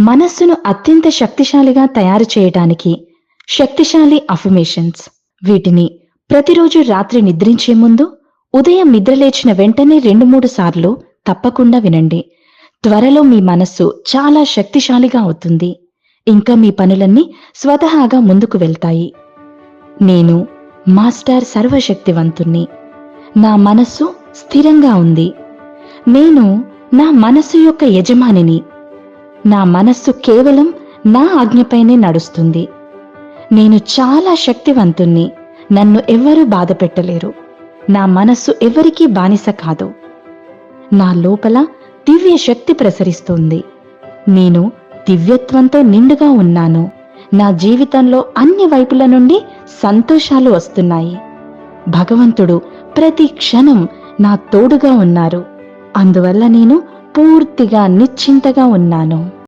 మనస్సును అత్యంత శక్తిశాలిగా తయారు చేయడానికి శక్తిశాలి అఫర్మేషన్స్ వీటిని ప్రతిరోజు రాత్రి నిద్రించే ముందు ఉదయం నిద్రలేచిన వెంటనే రెండు మూడు సార్లు తప్పకుండా వినండి. త్వరలో మీ మనస్సు చాలా శక్తిశాలిగా అవుతుంది. ఇంకా మీ పనులన్నీ స్వతహాగా ముందుకు వెళ్తాయి. నేను మాస్టర్ సర్వశక్తివంతుణ్ణి. నా మనస్సు స్థిరంగా ఉంది. నేను నా మనస్సు యొక్క యజమానిని. నా మనస్సు కేవలం నా ఆజ్ఞపైనే నడుస్తుంది. నేను చాలా శక్తివంతుణ్ణి. నన్ను ఎవ్వరూ బాధ పెట్టలేరు. నా మనస్సు ఎవరికీ బానిస కాదు. నా లోపల దివ్య శక్తి ప్రసరిస్తుంది. నేను దివ్యత్వంతో నిండుగా ఉన్నాను. నా జీవితంలో అన్ని వైపుల నుండి సంతోషాలు వస్తున్నాయి. భగవంతుడు ప్రతి క్షణం నా తోడుగా ఉన్నారు. అందువల్ల నేను పూర్తిగా నిశ్చింతగా ఉన్నాను.